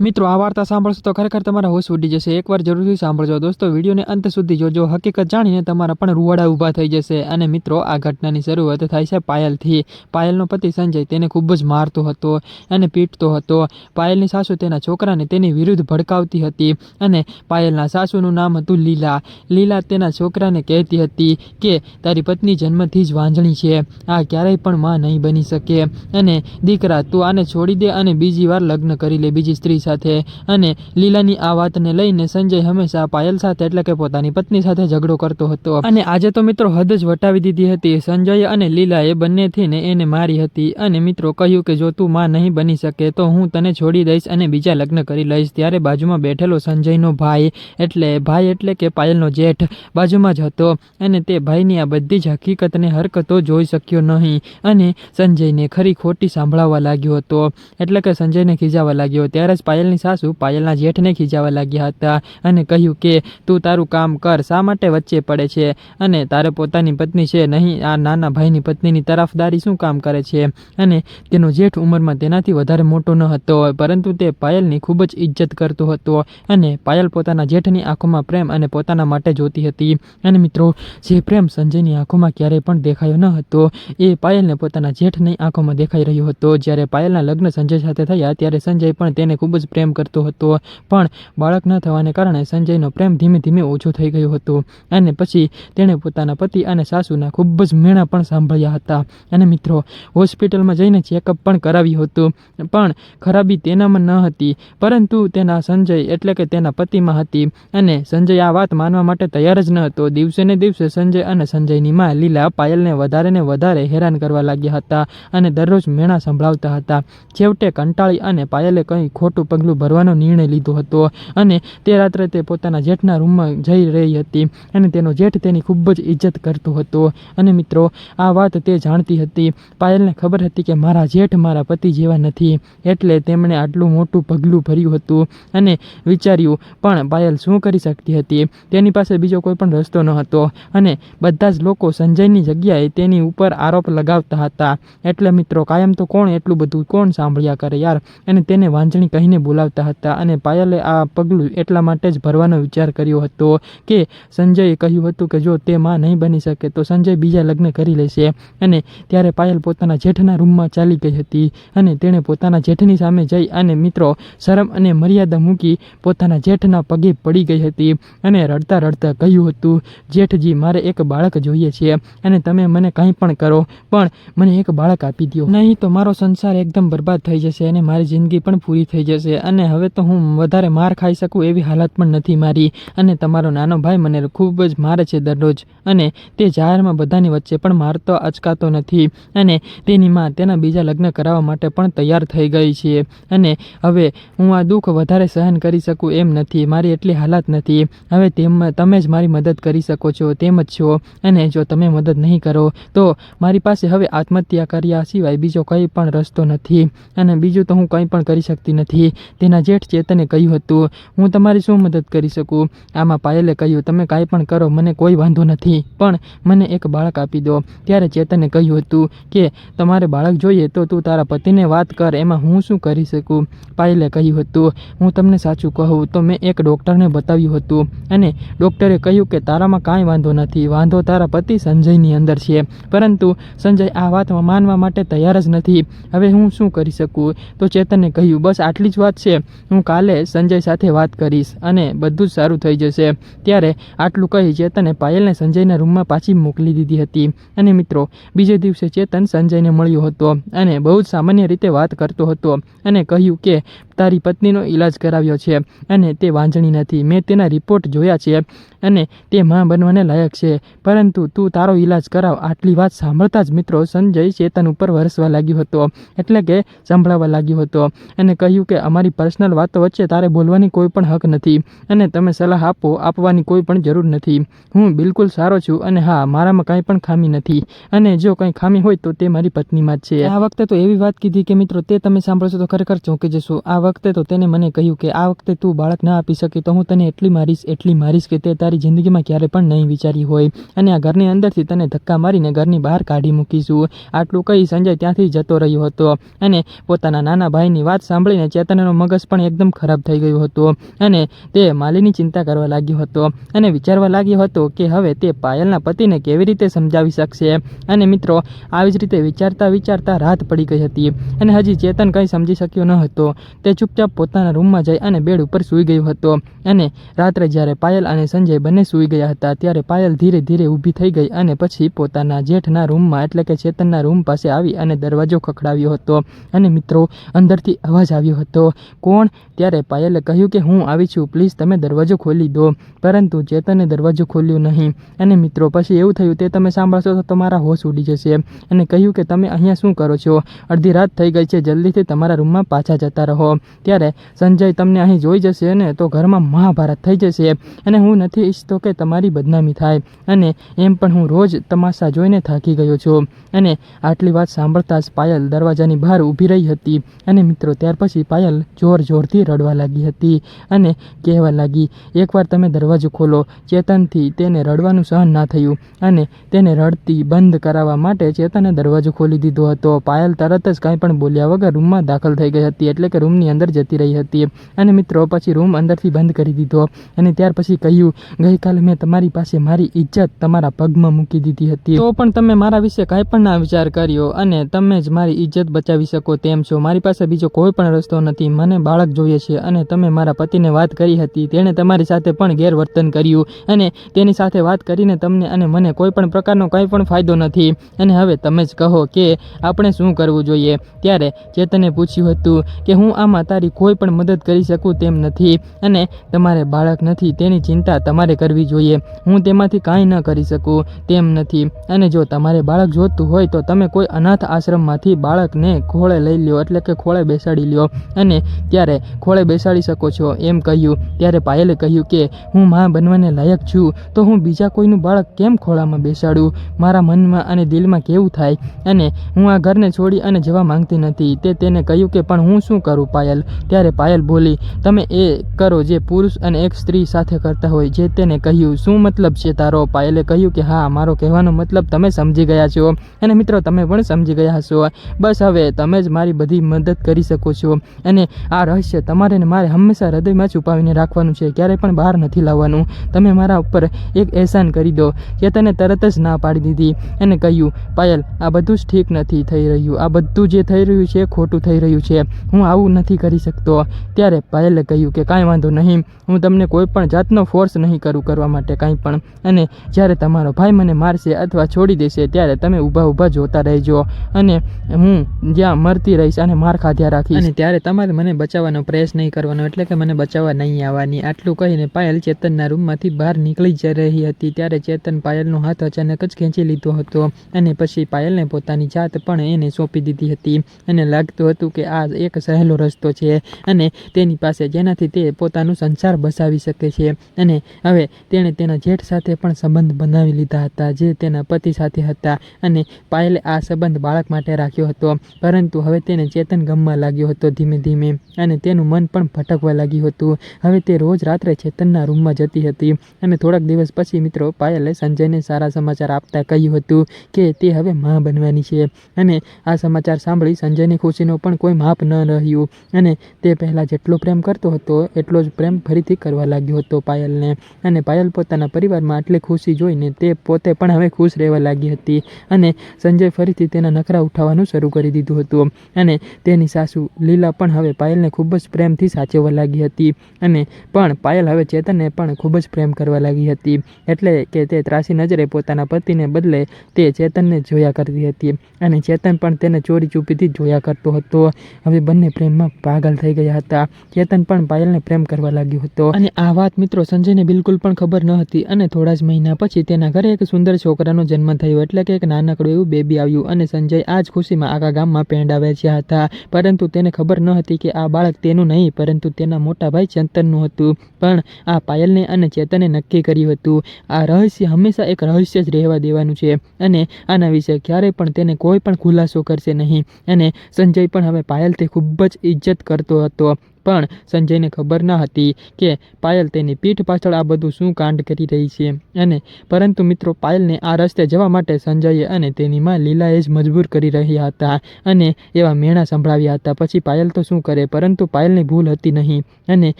મિત્રો, આ વાર્તા સાંભળશો તો ખરેખર તમારા હોશ ઉડી જશે. એકવાર જરૂરથી સાંભળજો દોસ્તો. વિડીયોને અંત સુધી જોજો. હકીકત જાણીને તમારા પણ રૂવાડા ઊભા થઈ જશે. અને મિત્રો, આ ઘટનાની શરૂઆત થાય છે પાયલથી. પાયલનો પતિ સંજય તેને ખૂબ જ મારતો હતો અને પીટતો હતો. પાયલની સાસુ તેના છોકરાને તેની વિરુદ્ધ ભડકાવતી હતી અને પાયલના સાસુનું નામ હતું લીલા. લીલા તેના છોકરાને કહેતી હતી કે, તારી પત્ની જન્મથી જ વાંજણી છે. આ ક્યારેય પણ માં નહીં બની શકે. અને દીકરા, તું આને છોડી દે અને બીજી વાર લગ્ન કરી લે. બીજી સ્ત્રી સાથે અને લીલાની આ વાતને લઈને સંજય હંમેશા પાયલ સાથે, એટલે કે પોતાની પત્ની સાથે ઝઘડો કરતો હતો. અને આજે તો મિત્રો હદ જ વટાવી દીધી હતી સંજય અને લીલાએ એ બંનેથી ને એને મારી હતી. અને મિત્રો કહ્યું કે જો તું માં નહીં બની શકે તો હું તને છોડી દઈશ અને બીજા લગ્ન કરી લઈશ. ત્યારે બાજુમાં બેઠેલો સંજયનો ભાઈ, એટલે ભાઈ એટલે કે પાયલનો જેઠ, બાજુમાં જ હતો. અને તે ભાઈની આ બધી જ હકીકતને હરકતો જોઈ શક્યો નહીં. અને સંજયને ખરી ખોટી સાંભળાવવા લાગ્યો હતો. એટલે કે સંજયને ખીજાવા લાગ્યો. ત્યારે જ પાયલની સાસુ પાયલના જેઠને ખીજાવા લાગ્યા હતા અને કહ્યું કે, તું તારું કામ કર, શા માટે વચ્ચે પડે છે? અને તારે પોતાની પત્ની છે નહીં, આ નાના ભાઈની પત્નીની તરફદારી શું કામ કરે છે? અને તેનો જેઠ ઉંમરમાં તેનાથી વધારે મોટો ન હતો, પરંતુ તે પાયલની ખૂબ જ ઇજ્જત કરતો હતો અને પાયલ પોતાના જેઠની આંખોમાં પ્રેમ અને પોતાના માટે જોતી હતી. અને મિત્રો, જે પ્રેમ સંજયની આંખોમાં ક્યારેય પણ દેખાયો ન હતો, એ પાયલને પોતાના જેઠની આંખોમાં દેખાઈ રહ્યો હતો. જ્યારે પાયલના લગ્ન સંજય સાથે થયા, ત્યારે સંજય પણ તેને ખૂબ જ પ્રેમ કરતો હતો. પણ બાળક ન થવાને કારણે સંજયનો પ્રેમ ધીમે ધીમે ઓછો થઈ ગયો હતો. અને પછી તેણે પોતાના પતિ અને સાસુના ખૂબ જ મેણા પણ સાંભળ્યા હતા. અને મિત્રો, હોસ્પિટલમાં જઈને ચેકઅપ પણ કરાવ્યું હતું. પણ ખરાબી તેનામાં ન હતી. પરંતુ તેના સંજય એટલે કે તેના પતિમાં હતી. અને સંજય આ વાત માનવા માટે તૈયાર જ ન હતો. દિવસે ને દિવસે સંજય અને સંજયની માં લીલા પાયલને વધારે ને વધારે હેરાન કરવા લાગ્યા હતા અને દરરોજ મેણા સંભળાવતા હતા. છેવટે કંટાળી અને પાયલે કંઈ ખોટું પગલું ભરવાનો નિર્ણય લીધો હતો અને તે રાત્રે તે પોતાના જેઠના રૂમમાં જઈ રહી હતી અને તેનો જેઠ તેની ખૂબ જ ઇજ્જત કરતો હતો. અને મિત્રો, આ વાત તે જાણતી હતી. પાયલને ખબર હતી કે મારા જેઠ મારા પતિ જેવા નથી, એટલે તેમણે આટલું મોટું પગલું ભર્યું હતું અને વિચાર્યું, પણ પાયલ શું કરી શકતી હતી? તેની પાસે બીજો કોઈ પણ રસ્તો ન હતો. અને બધા જ લોકો સંજયની જગ્યાએ તેની ઉપર આરોપ લગાવતા હતા. એટલે મિત્રો, કાયમ તો કોણ એટલું બધું કોણ સાંભળ્યા કરે યાર? અને તેને વાંચણી કહીને બોલાવતા હતા અને પાયલે આ પગલું એટલા માટે જ ભરવાનો વિચાર કર્યો હતો કે સંજયે કહ્યું હતું કે જો તે માં નહીં બની શકે તો સંજય બીજા લગ્ન કરી લેશે. અને ત્યારે પાયલ પોતાના જેઠના રૂમમાં ચાલી ગઈ હતી અને તેણે પોતાના જેઠની સામે જઈ અને મિત્રો શરમ અને મર્યાદા મૂકી પોતાના જેઠના પગે પડી ગઈ હતી અને રડતા રડતા કહ્યું હતું, જેઠજી, મારે એક બાળક જોઈએ છે અને તમે મને કંઈ પણ કરો, પણ મને એક બાળક આપી દો નહીં તો મારો સંસાર એકદમ બરબાદ થઈ જશે અને મારી જિંદગી પણ પૂરી થઈ જશે. અને હવે તો હું વધારે માર ખાઈ શકું એવી હાલત પણ નથી મારી. અને તમારો નાનો ભાઈ મને ખૂબ જ મારે છે દરરોજ. અને તે જાહેરમાં બધાની વચ્ચે પણ મારતો અચકાતો નથી. અને તેની માં તેના બીજા લગ્ન કરાવવા માટે પણ તૈયાર થઈ ગઈ છે. અને હવે હું આ દુઃખ વધારે સહન કરી શકું એમ નથી. મારી એટલી હાલત નથી. હવે તેમ તમે જ મારી મદદ કરી શકો છો, તેમ જ છો. અને જો તમે મદદ નહીં કરો, તો મારી પાસે હવે આત્મહત્યા કર્યા સિવાય બીજો કંઈ પણ રસ્તો નથી. અને બીજું તો હું કંઈ પણ કરી શકતી નથી. તેના જેઠ ચેતને કહ્યું હતું, હું તમારી શું મદદ કરી શકું? આમાં પાયલે કહ્યું, તમે કાંઈ પણ કરો, મને કોઈ વાંધો નથી. પણ મને એક બાળક આપી દો. ત્યારે ચેતને કહ્યું હતું કે, તમારે બાળક જોઈએ તો તું તારા પતિને વાત કર, એમાં હું શું કરી શકું? પાયલે કહ્યું હતું, હું તમને સાચું કહું, તો મેં એક ડૉક્ટરને બતાવ્યું હતું. અને ડૉક્ટરે કહ્યું કે, તારામાં કાંઈ વાંધો નથી. વાંધો તારા પતિ સંજયની અંદર છે. પરંતુ સંજય આ વાત માનવા માટે તૈયાર જ નથી. હવે હું શું કરી શકું? તો ચેતને કહ્યું, બસ આટલી જ વાત છે. હું કાલે સંજય સાથે વાત કરીશ અને બધું જ સારું થઈ જશે. ત્યારે આટલું કહી ચેતને પાયલને સંજયના રૂમમાં પાછી મોકલી દીધી હતી. અને મિત્રો, બીજે દિવસે ચેતન સંજયને મળ્યો હતો અને બહુ જ સામાન્ય રીતે વાત કરતો હતો અને કહ્યું કે તારી પત્નીનો ઈલાજ કરાવ્યો છે અને તે વાંજણી નથી. મેં તેના રિપોર્ટ જોયા છે અને તે માં બનવાને લાયક છે. પરંતુ તું તારો ઈલાજ કરાવ. આટલી વાત સાંભળતા જ મિત્રો સંજય ચેતન ઉપર વરસવા લાગ્યો હતો. એટલે કે સંભળાવવા લાગ્યો હતો અને કહ્યું કે અમારી પર્સનલ વાતો વચ્ચે તારે બોલવાની કોઈ પણ હક નથી અને તમે સલાહ આપો, આપવાની કોઈ પણ જરૂર નથી. હું બિલકુલ સારો છું અને હા, મારામાં કાંઈ પણ ખામી નથી. અને જો કંઈ ખામી હોય તો તે મારી પત્નીમાં જ છે. આ વખતે તો એવી વાત કીધી કે મિત્રો, તે તમે સાંભળશો તો ખરેખર ચોંકી જશો. આ વખતે તો તેને મને કહ્યું કે, આ વખતે તું બાળક ના આપી શકે તો હું તને એટલી મારીશ એટલી મારીશ કે તે તારી જિંદગીમાં ક્યારે પણ નહીં વિચારી હોય. અને આ ઘરની અંદરથી તને ધક્કા મારીને ઘરની બહાર કાઢી મૂકીશું. આટલું કહી સંજય ત્યાંથી જતો રહ્યો હતો અને પોતાના નાના ભાઈની વાત સાંભળીને ચેતનનો મગજ પણ એકદમ ખરાબ થઈ ગયો હતો અને તે માલીની ચિંતા કરવા લાગ્યો હતો અને વિચારવા લાગ્યો હતો કે હવે તે પાયલના પતિને કેવી રીતે સમજાવી શકશે? અને મિત્રો, આવી જ રીતે વિચારતા વિચારતા રાત પડી ગઈ હતી અને હજી ચેતન કંઈ સમજી શક્યો ન હતો. તે ચૂપચાપ પોતાના રૂમમાં જઈ અને બેડ ઉપર સૂઈ ગયો હતો. અને રાત્રે જ્યારે પાયલ અને સંજય બંને સૂઈ ગયા હતા, ત્યારે પાયલ ધીરે ધીરે ઊભી થઈ ગઈ અને પછી પોતાના જેઠના રૂમમાં, એટલે કે ચેતનના રૂમ પાસે આવી અને દરવાજો ખખડાવ્યો હતો. અને મિત્રો, અંદરથી અવાજ આવ્યો હતો, કોણ? ત્યારે પાયલે કહ્યું કે, હું આવી છું, પ્લીઝ તમે દરવાજો ખોલી દો. પરંતુ ચેતને દરવાજો ખોલ્યો નહીં. અને મિત્રો, પછી એવું થયું, તે તમે સાંભળશો તો તમારા હોશ ઉડી જશે. અને કહ્યું કે, તમે અહીંયા શું કરો છો? અડધી રાત થઈ ગઈ છે, જલ્દીથી તમારા રૂમમાં પાછા જતા રહો. ત્યારે સંજય તમને અહીં જોઈ જશે ને તો ઘરમાં મહાભારત થઈ જશે અને હું નથી ઈચ્છતો કે તમારી બદનામી થાય. અને એમ પણ હું રોજ તમાશા જોઈને થાકી ગયો છું. અને આટલી વાત સાંભળતા જ પાયલ દરવાજાની બહાર ઊભી રહી હતી. અને મિત્રો, ત્યાર પછી પાયલ જોર જોરથી રડવા લાગી હતી. અને કહેવા લાગી, એકવાર તમે દરવાજો ખોલો. ચેતનથી તેને રડવાનું સહન ના થયું. અને તેને રડતી બંધ કરાવવા માટે ચેતને દરવાજો ખોલી દીધો હતો. પાયલ તરત જ કાંઈ પણ બોલ્યા વગર રૂમમાં દાખલ થઈ ગઈ હતી. એટલે કે રૂમની અંદર જતી રહી હતી. અને મિત્રો, પછી રૂમ અંદરથી બંધ કરી દીધો. અને ત્યાર પછી કહ્યું, ગઈકાલે મેં તમારી પાસે મારી ઇજ્જત તમારા પગમાં મૂકી દીધી હતી. તો પણ તમે મારા વિશે કાંઈ પણ ના વિચાર કર્યો. અને તમે જ મારી ઇજ્જત બચાવી શકો તેમ છો. મારી પાસે બીજો કોઈ પણ રસ્તો નથી. મને બાળક જોઈએ છે. અને તમે મારા પતિને વાત કરી હતી. તેણે તમારી સાથે પણ ગેરવર્તન કર્યું. અને તેની સાથે વાત કરીને તમને અને મને કોઈ પણ પ્રકારનો કંઈ પણ ફાયદો નથી. અને હવે તમે જ કહો કે આપણે શું કરવું જોઈએ? ત્યારે ચેતને પૂછ્યું હતું કે, હું આમાં તારી કોઈ પણ મદદ કરી શકું તેમ નથી અને તમારે બાળક નથી તેની ચિંતા તમારે કરવી જોઈએ. હું તેમાંથી કાંઈ ન કરી શકું તેમ નથી. અને જો તમારે બાળક જોતું હોય તો તમે કોઈ અનાથ આશ્રમમાંથી બાળકને ખોળે લઈ લ્યો એટલે કે ખોળે બેસાડી લ્યો. અને ત્યારે ખોળે બેસાડી શકો છો એમ કહ્યું. ત્યારે પાયલે કહ્યું કે, હું માં બનવાને લાયક છું, તો હું બીજા કોઈનું બાળક કેમ ખોળામાં બેસાડું? મારા મનમાં અને દિલમાં કેવું થાય? અને હું આ ઘરને છોડી અને જવા માંગતી નથી. તે તેને કહ્યું કે, પણ હું શું કરું, પાયલ? ત્યારે પાયલ બોલી, તમે એ કરો જે પુરુષ અને એક સ્ત્રી સાથે કરતા હોય, જે તેને કહ્યું. શું મતલબ છે તારો? પાયલે કહ્યું કે, હા, મારો કહેવાનો મતલબ તમે સમજી ગયા છો. અને મિત્રો, તમે પણ સમજી ગયા હશો. બસ હવે તમે જ મારી બધી મદદ કરી શકો છો. અને આ રહસ્ય તમારે ને મારે હંમેશા હૃદયમાં છુપાવીને રાખવાનું છે. ક્યારેય પણ બહાર નથી લાવવાનું. તમે મારા ઉપર એક એહસાન કરી દો ચેતને તરત જ ના પાડી દીધી. અને કહ્યું, પાયલ, આ બધું જ ઠીક નથી થઈ રહ્યું. આ બધું જે થઈ રહ્યું છે ખોટું થઈ રહ્યું છે. હું આવું નથી કરી શકતો. ત્યારે પાયલે કહ્યું કે કાંઈ વાંધો નહીં, હું તમને કોઈ પણ જાતનો ફોર્સ નહીં કરું કરવા માટે કાંઈ પણ. અને જ્યારે તમારો ભાઈ મને મારશે અથવા છોડી દેશે, ત્યારે તમે ઊભા ઊભા જોતા રહેજો. અને હું જ્યાં મરતી રહીશ અને માર ખાધ્યા રાખીશ. અને ત્યારે તમારે મને બચાવવાનો પ્રયાસ નહીં કરવાનો, એટલે કે મને બચાવવા નહીં આવવાની. આટલું કહીને પાયલ ચેતનના રૂમમાંથી બહાર નીકળી જ રહી હતી. ત્યારે ચેતન પાયલનો હાથ અચાનક જ ખેંચી લીધો હતો અને પછી પાયલને પોતાની જાત પણ એને સોંપી દીધી હતી. અને લાગતું હતું કે આ એક સહેલો રસ્તો છે અને તેની પાસે જેનાથી તે પોતાનું સંસાર બસાવી શકે છે. અને હવે તેણે તેના જેઠ સાથે પણ સંબંધ બનાવી લીધા હતા, જે તેના પતિ સાથે હતા અને પાયલે આ સંબંધ બાળક માટે રાખ્યો હતો. પરંતુ હવે તેને ચેતન ગમવા લાગ્યો હતો ધીમે ધીમે અને તેનું મન પણ ભટકવા લાગ્યું હતું. હવે તે રોજ રાત્રે ચેતનના રૂમમાં જતી હતી અને થોડાક દિવસ પછી મિત્રો પાયલે સંજયને સારા સમાચાર આપતા કહ્યું હતું કે તે હવે મા બનવાની છે. અને આ સમાચાર સાંભળી સંજયની ખુશીનો પણ કોઈ માપ ન રહ્યું. અને તે પહેલાં જેટલો પ્રેમ કરતો હતો, એટલો જ પ્રેમ ફરીથી કરવા લાગ્યો હતો પાયલને. અને પાયલ પોતાના પરિવારમાં આટલી ખુશી જોઈને તે પોતે પણ હવે ખુશ રહેવા લાગી હતી અને સંજય ફરીથી તેના નખરા ઉઠાવવાનું શરૂ કરી દીધું હતું. અને તેની સાસુ લીલા પણ હવે પાયલને ખૂબ જ પ્રેમથી સાચવવા લાગી હતી. અને પણ પાયલ હવે ચેતનને પણ ખૂબ જ પ્રેમ કરવા લાગી હતી. એટલે કે તે ત્રાસી નજરે પોતાના પતિને બદલે તે ચેતનને જોયા કરતી હતી. અને ચેતન પણ તેને ચોરી ચૂપીથી જોયા કરતો હતો. હવે બંને પ્રેમમાં પાગલ થઈ ગયા હતા. ચેતન પણ પાયલને પ્રેમ કરવા લાગ્યો હતો. અને આ વાત મિત્રો સંજયને બિલકુલ પણ ખબર ન હતી અને થોડા જ મહિના પછી તેના ઘરે એક સુંદર છોકરાનો જન્મ થયો એટલે કે એક નાનકડું એવું બેબી આવ્યું અને સંજય આ જ ખુશીમાં આખા ગામમાં પેંડા વેચ્યા હતા. પરંતુ તેને ખબર ન હતી કે આ બાળક તેનું નહીં, પરંતુ તેના મોટા ભાઈ ચંતનનું હતું. પણ આ પાયલને અને ચેતને નક્કી કર્યું હતું. આ રહસ્ય હંમેશા એક રહસ્ય જ રહેવા દેવાનું છે અને આના વિશે ક્યારેય પણ તેને કોઈ પણ ખુલાસો કરશે નહીં. અને સંજય પણ હવે પાયલથી ખૂબ જ ઇજ્જત કરતો હતો. પણ સંજયને ખબર ન હતી કે પાયલ તેની પીઠ પાછળ આ બધું શું કાંડ કરી રહી છે. અને પરંતુ મિત્રો, પાયલને આ રસ્તે જવા માટે સંજયે અને તેની માં લીલાએ જ મજબૂર કરી રહ્યા હતા અને એવા મેણા સંભળાવ્યા હતા. પછી પાયલ તો શું કરે? પરંતુ પાયલની ભૂલ હતી નહીં અને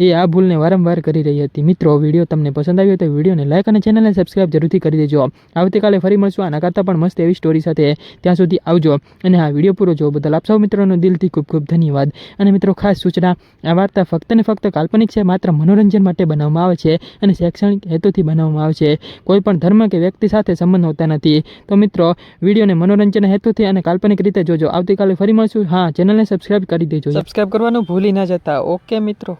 એ આ ભૂલને વારંવાર કરી રહી હતી. મિત્રો, વીડિયો તમને પસંદ આવ્યો તો વિડીયોને લાઈક અને ચેનલને સબસ્ક્રાઇબ જરૂરથી કરી દેજો. આવતીકાલે ફરી મળશું. આના કરતાં પણ મસ્ત એવી સ્ટોરી સાથે ત્યાં સુધી આવજો. અને આ વીડિયો પૂરો જોવો બદલ આપ સૌ મિત્રોનો દિલથી ખૂબ ખૂબ ધન્યવાદ. અને મિત્રો, ખાસ સૂચના આ વાર્તા ફક્ત ને ફક્ત કાલ્પનિક છે, માત્ર મનોરંજન માટે બનાવવામાં આવે છે અને શૈક્ષણિક હેતુથી બનાવવામાં આવે છે. કોઈ પણ ધર્મ કે વ્યક્તિ સાથે સંબંધ હોતા નથી. તો મિત્રો, વિડીયોને મનોરંજન હેતુથી અને કાલ્પનિક રીતે જોજો. આવતીકાલે ફરી મળશું. હા, ચેનલને સબસ્ક્રાઇબ કરી દેજો. સબસ્ક્રાઇબ કરવાનું ભૂલી ના જતા. ઓકે મિત્રો.